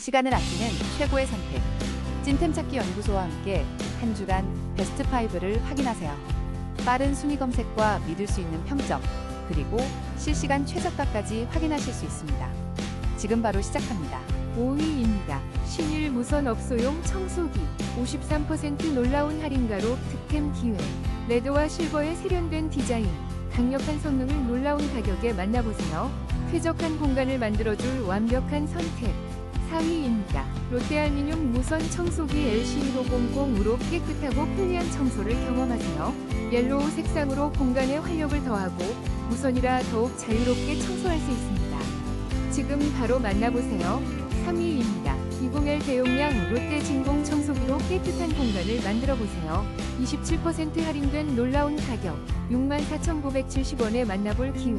시간을 아끼는 최고의 선택. 찐템 찾기 연구소와 함께 한 주간 베스트 5를 확인하세요. 빠른 순위 검색과 믿을 수 있는 평점, 그리고 실시간 최저가까지 확인하실 수 있습니다. 지금 바로 시작합니다. 5위입니다. 신일 무선 업소용 청소기 53% 놀라운 할인가로 득템 기회 레드와 실버의 세련된 디자인 강력한 성능을 놀라운 가격에 만나보세요. 쾌적한 공간을 만들어줄 완벽한 선택 4위입니다. 롯데알미늄 무선 청소기 LC1500으로 깨끗하고 편리한 청소를 경험하세요. 옐로우 색상으로 공간에 활력을 더하고 무선이라 더욱 자유롭게 청소할 수 있습니다. 지금 바로 만나보세요. 3위입니다. 20L 대용량 롯데 진공 청소기로 깨끗한 공간을 만들어 보세요. 27% 할인된 놀라운 가격 64,970원에 만나볼 기회.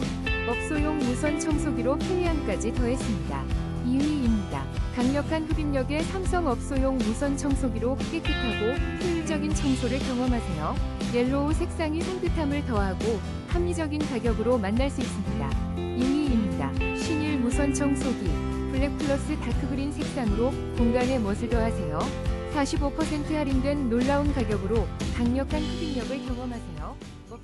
업소용 무선 청소기로 편리함까지 더했습니다. 2위입니다. 강력한 흡입력의 삼성 업소용 무선 청소기로 깨끗하고 효율적인 청소를 경험하세요. 옐로우 색상이 산뜻함을 더하고 합리적인 가격으로 만날 수 있습니다. 2위입니다. 신일 무선 청소기 블랙 플러스 다크그린 색상으로 공간에 멋을 더하세요. 45% 할인된 놀라운 가격으로 강력한 흡입력을 경험하세요. 먹-